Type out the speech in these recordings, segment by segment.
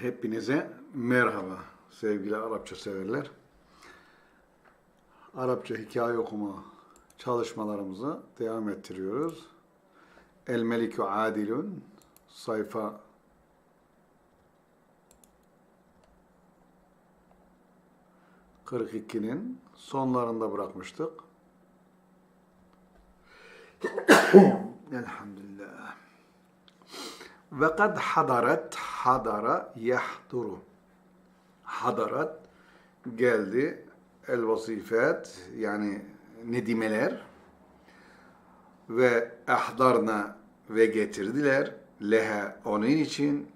Hepinize merhaba sevgili Arapça severler. Arapça hikaye okuma çalışmalarımızı devam ettiriyoruz. El Melikü Adilun sayfa kırk ikinin sonlarında bırakmıştık. Elhamdülillah. Ve kad hadaret hadara yahduru. Hadarat geldi. El vasifet yani nedimeler ve ahdarna ve getirdiler leha onun için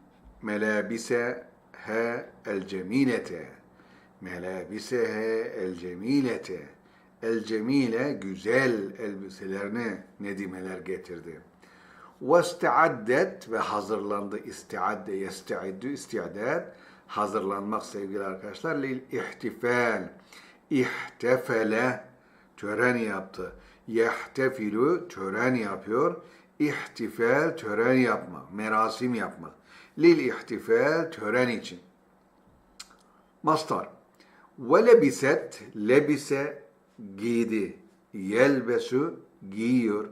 melabise he el cemilete melabisehe el cemilete el cemile güzel elbiselerini nedimeler getirdi. İstiaddet ve hazırlandı. İstiadde, yestiaddu, istiadet. Hazırlanmak sevgili arkadaşlar. Lil ihtifal. İhtefele tören yaptı. Yehtefilu tören yapıyor. İhtifal tören yapmak, merasim yapmak. Lil ihtifal tören için. Mastar. Ve lebiset, lebise giydi. Yelbesu giyiyor.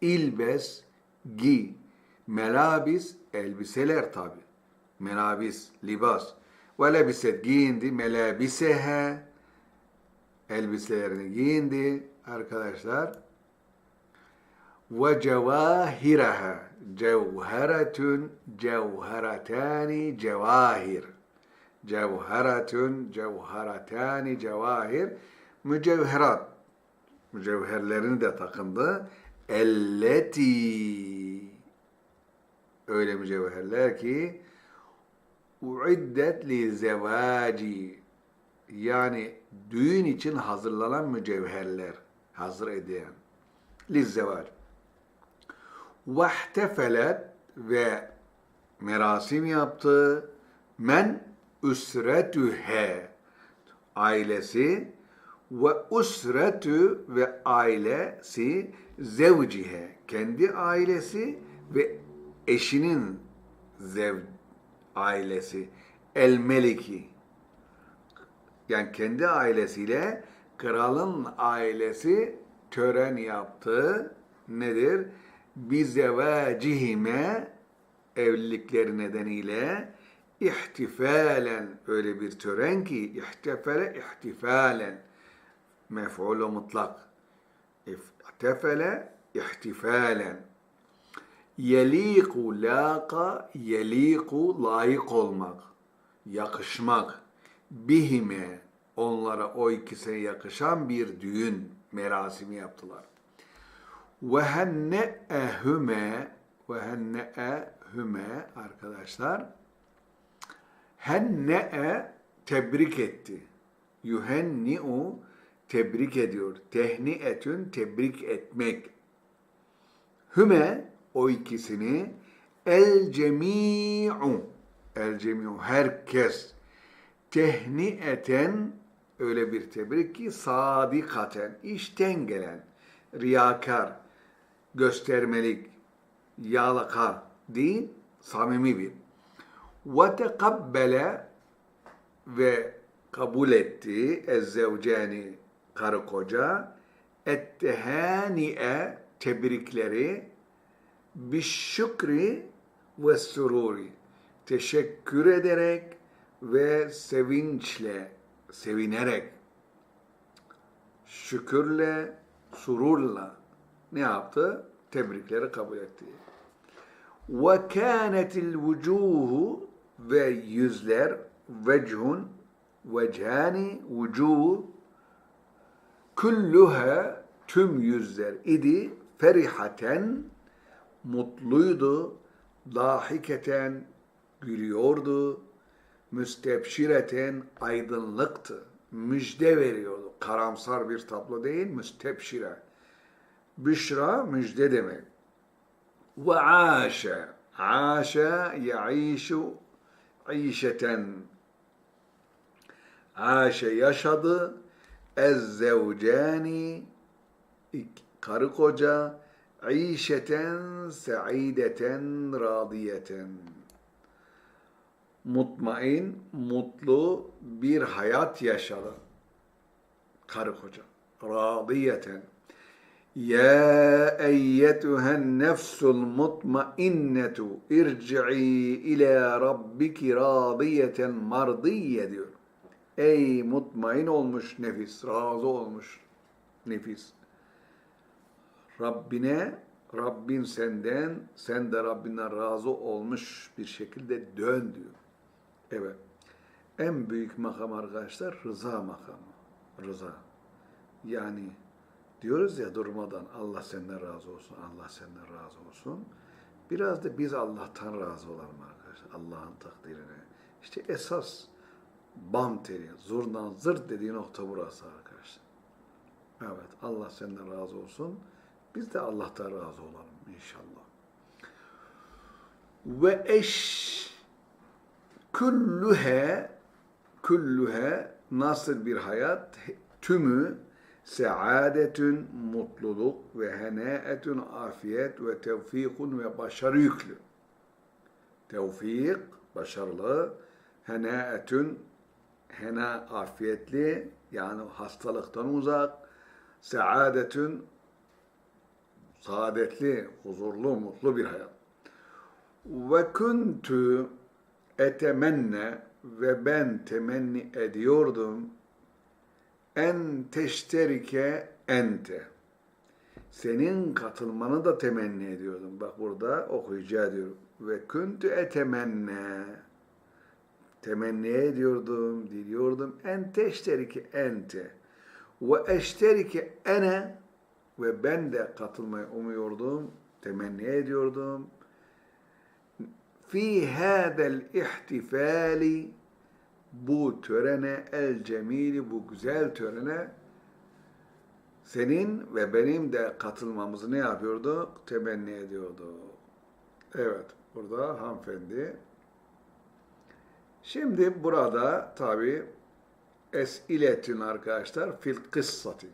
İlbes giy. Melabis elbiseler tabi. Melabis, libas. Ve lebiset giyindi. Melabisehe elbiselerini giyindi arkadaşlar. Ve cevahiraha cevheretun cevheretani cevahir. Cevheretun cevheretani cevahir. Mücevherat. Mücevherlerini de takındı. Elleti. Öyle mücevherler ki? Uiddet li zevaci. Yani düğün için hazırlanan mücevherler hazır edilen. Li zevac vahtafelet ve merasim yaptı. Men üsretühe. Ailesi ve usretü ve ailesi zevcihe kendi ailesi ve eşinin zev ailesi el meliki yani kendi ailesiyle kralın ailesi tören yaptı. Nedir? Bizevacihime evlilikleri nedeniyle ihtifalen öyle bir tören ki ihtifale ihtifalen mef'ulu mutlak ihtifale ihtifalen yeliku laqa yeliku layık olmak yakışmak bihime onlara o ikisine yakışan bir düğün merasimi yaptılar. Ve henne'ehüme ve henne'ehüme arkadaşlar henne'e tebrik etti. Yuhenni'u tebrik ediyor. Tehni'etün tebrik etmek. Hüme o ikisini el cemi'u el cemi'u herkes tehniyeten öyle bir tebrik ki sadikaten işten gelen riyakar göstermelik yalaka değil samimi bir ve tekabbele ve kabul etti ezzevcani karı koca ettehani'e tebrikleri bişşükri ve sururi teşekkür ederek ve sevinçle, sevinerek, şükürle, sururla ne yaptı? Tebrikleri kabul etti. Ve kânetil vucuhu ve yüzler vechun vechani vucuhu kulluha tüm yüzler idi ferihaten mutluydu dahiketen gülüyordu müstebşireten aydınlıktı. Müjde veriyordu. Karamsar bir tablo değil, müstebşire. Büşra müjde demek. Ve aşe. Aşe yaişu işeten. Aşe yaşadı. Ez zevcani karı koca işeten saideten radiyeten mutmain, mutlu bir hayat yaşadı. Karı koca. Radiyeten. Ya eyyetühen nefsul mutmainnetu irci'i ila rabbiki radiyeten mardiye diyor. Ey mutmain olmuş nefis, razı olmuş nefis. Rabbine, Rabbin senden, sen de Rabbinden razı olmuş bir şekilde dön diyor. Evet. En büyük makam arkadaşlar rıza makamı. Rıza. Yani diyoruz ya durmadan Allah senden razı olsun, Allah senden razı olsun. Biraz da biz Allah'tan razı olalım arkadaşlar. Allah'ın takdirine. İşte esas bam teli, zurdan zırt dediği nokta burası arkadaşlar. Evet, Allah senden razı olsun. Biz de Allah'tan razı olalım inşallah. Ve eş küllühe küllühe nasıl bir hayat? Tümü saadetün mutluluk ve henaetün afiyet ve tevfikun ve başarı yüklü. Tevfik, başarılı, henaetün, hena afiyetli, yani hastalıktan uzak, saadetün, saadetli, huzurlu, mutlu bir hayat. Ve kuntu etemenne ve ben temenni ediyordum en teşterike ente. Senin katılmanı da temenni ediyordum. Bak burada okuyacağım diyor. Ve kuntu etemenne. Temenni ediyordum, diliyordum. En teşterike ente. Ve eşterike ene. Ve ben de katılmayı umuyordum, temenni ediyordum. Fi hadel ihtifali bu törene el cemili bu güzel törene senin ve benim de katılmamızı ne yapıyorduk? Temenni ediyorduk. Evet, burada hanımefendi. Şimdi burada tabi esiletin arkadaşlar fil kıssati.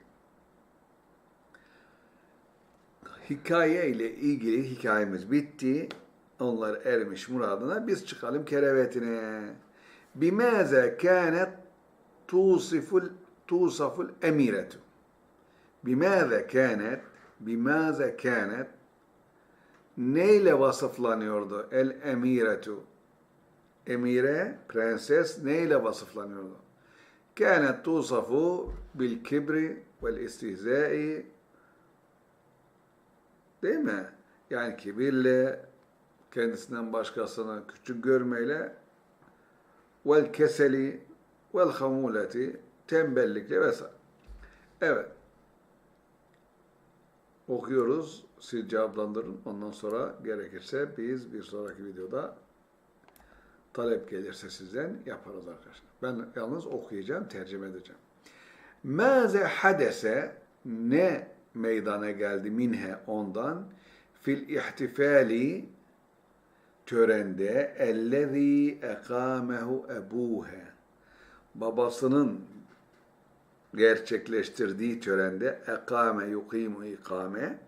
Hikaye ile ilgili hikayemiz bitti. Onlar ermiş muradına. Biz çıkalım kerevetine. Bimeze kânet tusiful tusaful emiretu. Bimeze kânet bimeze kânet neyle vasıflanıyordu el emiretu emire, prenses neyle vasıflanıyordu? Kânet tusafu bil kibri vel istihzai değil mi? Yani kibirle, kendisinden başkasını küçük görmeyle vel keseli vel hamuleti tembellikle vesaire. Evet. Okuyoruz. Siz cevaplandırın. Ondan sonra gerekirse biz bir sonraki videoda talep gelirse sizden yaparız arkadaşlar. Ben yalnız okuyacağım, tercüme edeceğim. Maze hadese ne meydana geldi minhe ondan fil ihtifali törende ellezî ekâmehu ebûhe babasının gerçekleştirdiği törende ekame yukimu ikame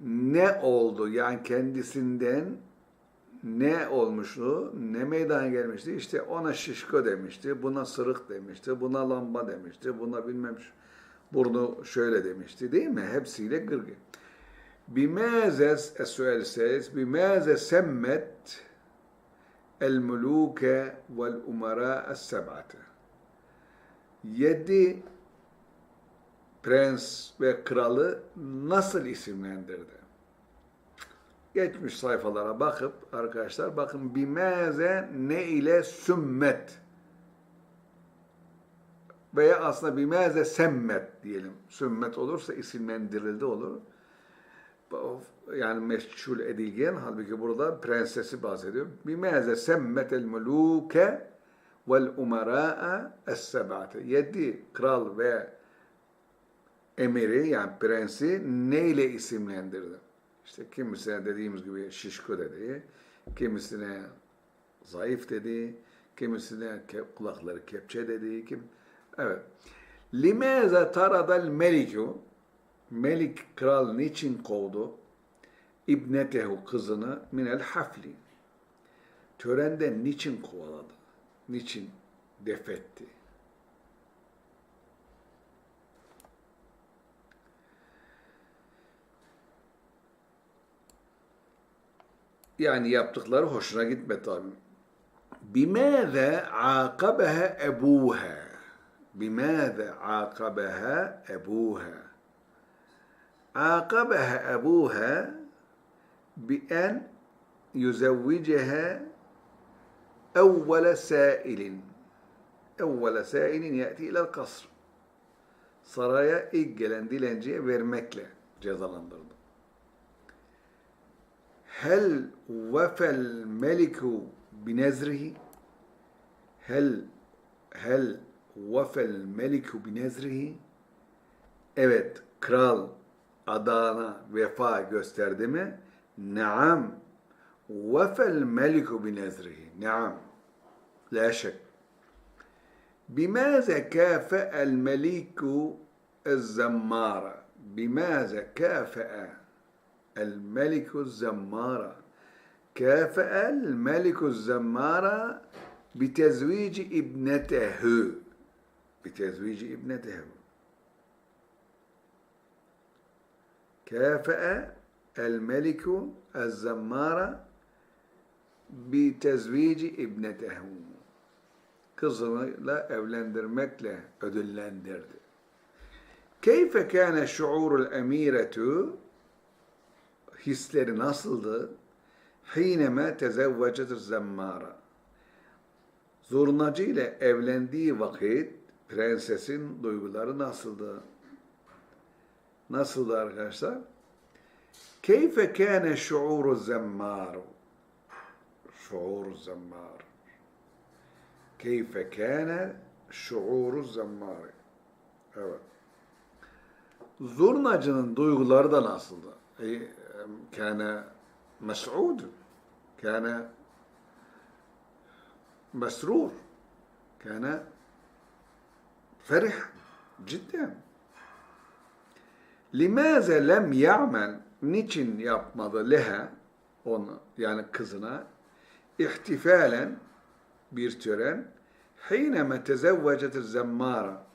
ne oldu? Yani kendisinden ne olmuştu, ne meydana gelmişti. İşte ona şişko demişti, buna sırık demişti, buna lamba demişti, buna bilmem burnu şöyle demişti değil mi? Hepsiyle gırgı. Bimezes esüel ses, bimeze semmet el muluke vel umara es seb'ate. Yedi prens ve kralı nasıl isimlendirdi? Geçmiş sayfalara bakıp arkadaşlar bakın bimeze ne ile sümmet veya aslında bimeze semmet diyelim. Sümmet olursa isimlendirildi olur yani meşhur edilgen halbuki burada prensesi bahsediyor. Bimeze semmetel muluke vel umara'a es-seb'ate. Yedi kral ve emiri yani prensi neyle isimlendirdi? İşte kimisine dediğimiz gibi şişko dedi, kimisine zayıf dedi, kimisine kulakları kepçe dedi. Kim? Evet. Limeze taradal meliku Melik kral niçin kovdu? İbnetehu kızını minel hafli. törende niçin kovaladı? Niçin defetti? Yani yaptıkları hoşuna gitmedi tabi. Bimâze âkabehe ebûhe. Bimâze âkabehe ebûhe. Âkabehe ebûhe bi en yüzevvicehe evvele sâilin. Evvele sâilin yâti ilel kasr. Saraya ilk gelen dilenciye vermekle cezalandırdı. هل وفى الملك بنذره؟ هل هل وفى الملك بنذره؟ Evet كرال ادانا وفاء gösterdi نعم وفى الملك بنذره. نعم لا شك. بماذا كافأ الملك الزمارة بماذا كافأ؟ الملك الزمارة. كافأ الملك الزمارة بتزويج ابنته؟ بتزويج ابنته. كافأ الملك الزمارة بتزويج ابنته؟ kızıyla evlendirmekle ödüllendirdi. Keyfe kâne şuurul emiretu hisleri nasıldı? Hineme tezevvecet zemmara. Zurnacı ile evlendiği vakit prensesin duyguları nasıldı? Nasıldı arkadaşlar? Keyfe kâne şuuru zemmar. Şuuru zemmar. Keyfe kâne şuuru zemmar. Evet. Zurnacının duyguları da nasıldı? E, kâne mes'ud. Kâne mesrur. Kâne ferih. Cidden. Limaze lem ya'mel niçin yapmadı leha onu yani kızına ihtifalen bir tören hineme tezevvecet zemmara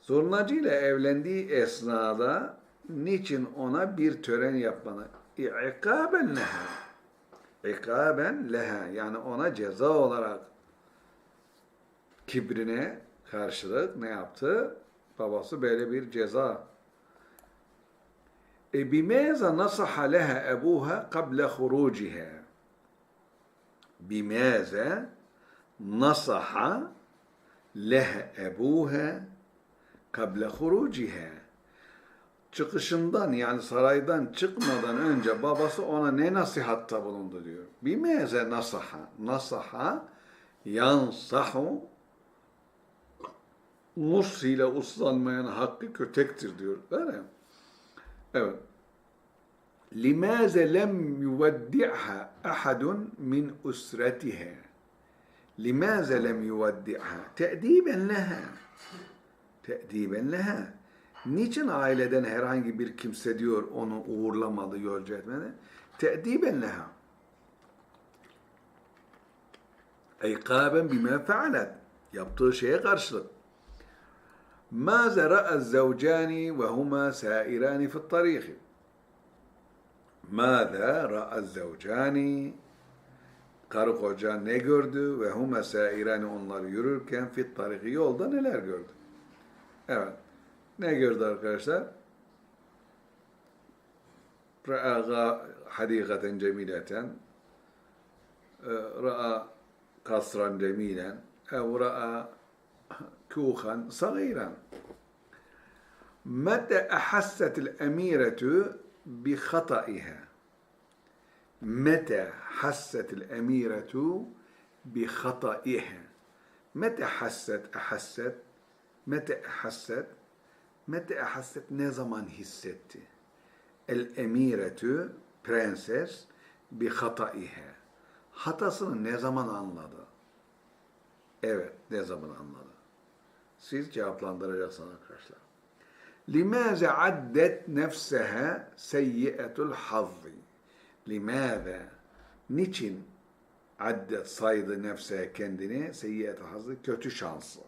zurnacı ile evlendiği esnada niçin ona bir tören yapmanı? İkaben leha. İkaben leha. Yani ona ceza olarak kibrine karşılık ne yaptı? Babası böyle bir ceza. E bimeza nasaha leha ebuha kable huruciha. Bimeze nasaha leha ebuha kable huruciha çıkışından yani saraydan çıkmadan önce babası ona ne nasihatta bulundu diyor. Bimeze nasaha. Nasaha yansahu nus ile uslanmayan hakkı kötektir diyor. Öyle mi? Evet. لماذا لم يودعها أحد من أسرتها لماذا لم يودعها تأديبا لها تأديبا لها Niçin aileden herhangi bir kimse diyor onu uğurlamalı, yolcu etmedi? Te'diben leha. İkaben bime fealet. Yaptığı şeye karşılık. Ma zera'a zevcani ve huma sairani fit tarihi. Mâzâ ra'a zevcani. Karı koca ne gördü ve huma sairani onlar yürürken fit tarihi yolda neler gördü? Evet. Ne gördü arkadaşlar? Ra'a hadikaten cemileten ra'a kasran cemilen ev ra'a كوخا صغيرا متى أحست الأميرة بخطئها متى حست الأميرة بخطئها متى حست أحست متى أحست متى أحست ne zaman hissetti الأميرة prenses بخطئها hatasını ne zaman anladı evet ne zaman anladı siz cevaplandıracaksınız arkadaşlar. لماذا عدت نفسها سيئة الحظ لماذا niçin addet saydı nefse kendini seyyiyet hazı kötü şansı.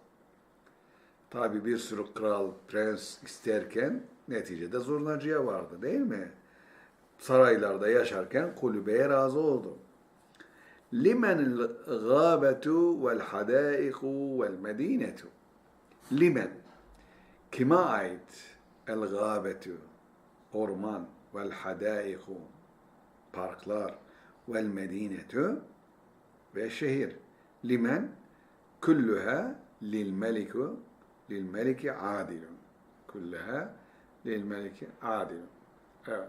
Tabi bir sürü kral, prens isterken neticede zurnacıya vardı değil mi? Saraylarda yaşarken kulübeye razı oldu. Limen gâbetu vel hadâiku vel medînetu. Limen. Kime ait? El gâbetu. Orman. Vel hadâiku. Parklar. Vel medinetu. Ve şehir. Limen. Kulluha lil meliku. Lil meliki adilun. Kulluha lil meliki adilun. Evet.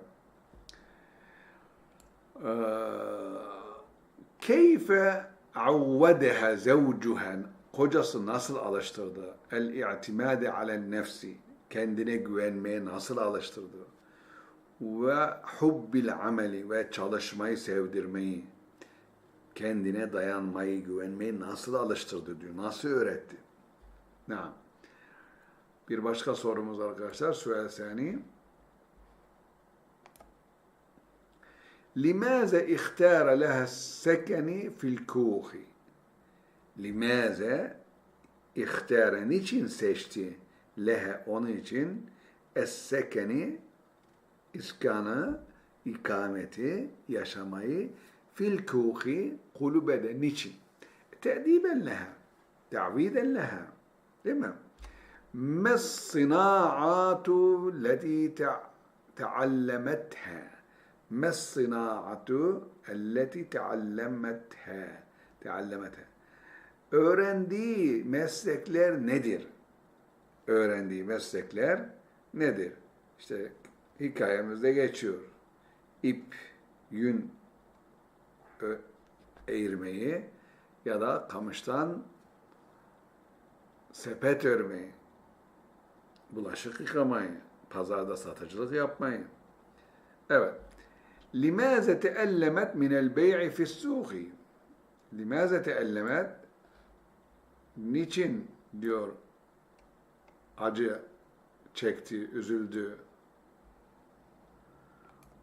Keyfe avvedeha zevcuha kocası nasıl alıştırdı? El i'timade alen nefsi kendine güvenmeye nasıl alıştırdı? Ve hubbil ameli ve çalışmayı sevdirmeyi kendine dayanmayı, güvenmeyi nasıl alıştırdı diyor. Nasıl öğretti? Ne? Bir başka sorumuz arkadaşlar. Sual sani. لماذا اختار لها السكن في الكوخ لماذا اختار niçin seçti leha onun için es-sekeni iskanı ikameti yaşamayı fil kuhi kulübede niçin te'diben leha ta'viden leha değil mi mes sınaatu leti teallemetha ما الصناعة التي تعلمتها تعلمتها öğrendiği meslekler nedir? Öğrendiği meslekler nedir? İşte hikayemizde geçiyor. İp, yün eğirmeyi ya da kamıştan sepet örmeyi, bulaşık yıkamayı, pazarda satıcılık yapmayı. Evet. Limaze teellemet minel bey'i fissuhi. Limaze teellemet niçin diyor acı çekti, üzüldü,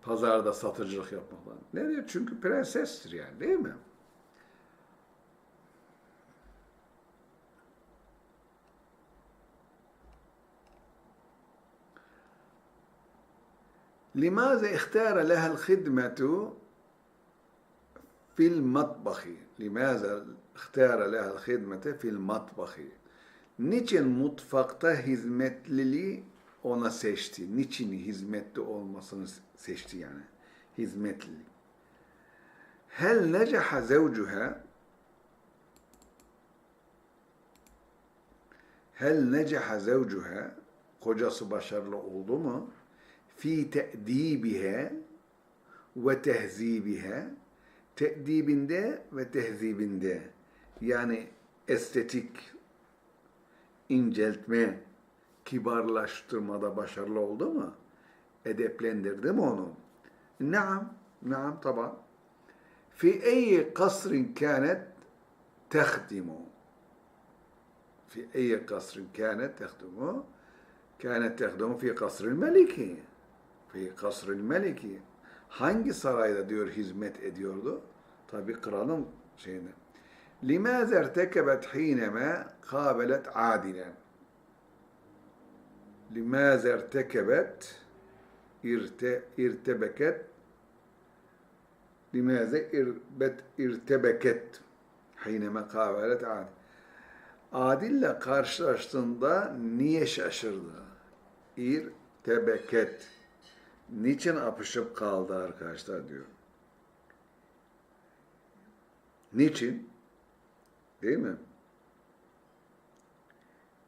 pazarda satıcılık yapmaktan. Ne diyor? Çünkü prensestir yani değil mi? لماذا اختار لها الخدمة في المطبخ لماذا اختار لها الخدمة في المطبخ Niçin mutfakta hizmetliliği ona seçti? Niçin hizmetli olmasını seçti yani? Hizmetlilik. Hel necaha zevcuha Hel necaha zevcuha kocası başarılı oldu mu? fi te'dibihe ve tehzibihe te'dibinde ve tehzibinde yani estetik inceltme kibarlaştırmada başarılı oldu mu? Edeplendirdi mi onu? Naam, naam tabi. Fi eyyi kasrin kânet tehdimu. Fi eyyi kasrin kânet tehdimu. Kânet tehdimu fi kasrin meliki. fi kasril meleki hangi sarayda diyor hizmet ediyordu? Tabi kralın şeyinde. لماذا ارتكبت حينما قابلت عادلا لماذا ارتكبت ارت, ارتبكت لماذا اربت ارتبكت حينما قابلت عادل Adil'le karşılaştığında niye şaşırdı? İrtebeket niçin apışıp kaldı arkadaşlar diyor. Niçin? Değil mi?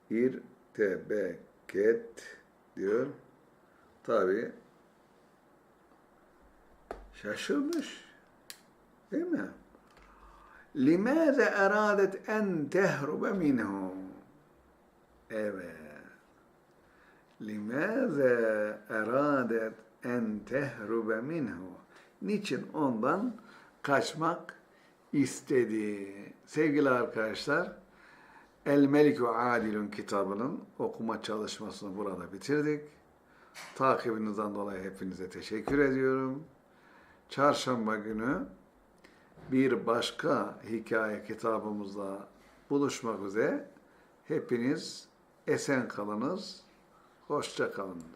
İrtebeket diyor. Tabi şaşırmış. Değil mi? لِمَاذَا اَرَادَتْ اَنْ تَهْرُبَ مِنْهُ Evet. لِمَاذَا اَرَادَتْ en tehrube minhu. Niçin ondan kaçmak istedi? Sevgili arkadaşlar, El Melikü Adilun kitabının okuma çalışmasını burada bitirdik. Takibinizden dolayı hepinize teşekkür ediyorum. Çarşamba günü bir başka hikaye kitabımızda buluşmak üzere. Hepiniz esen kalınız, hoşça kalınız.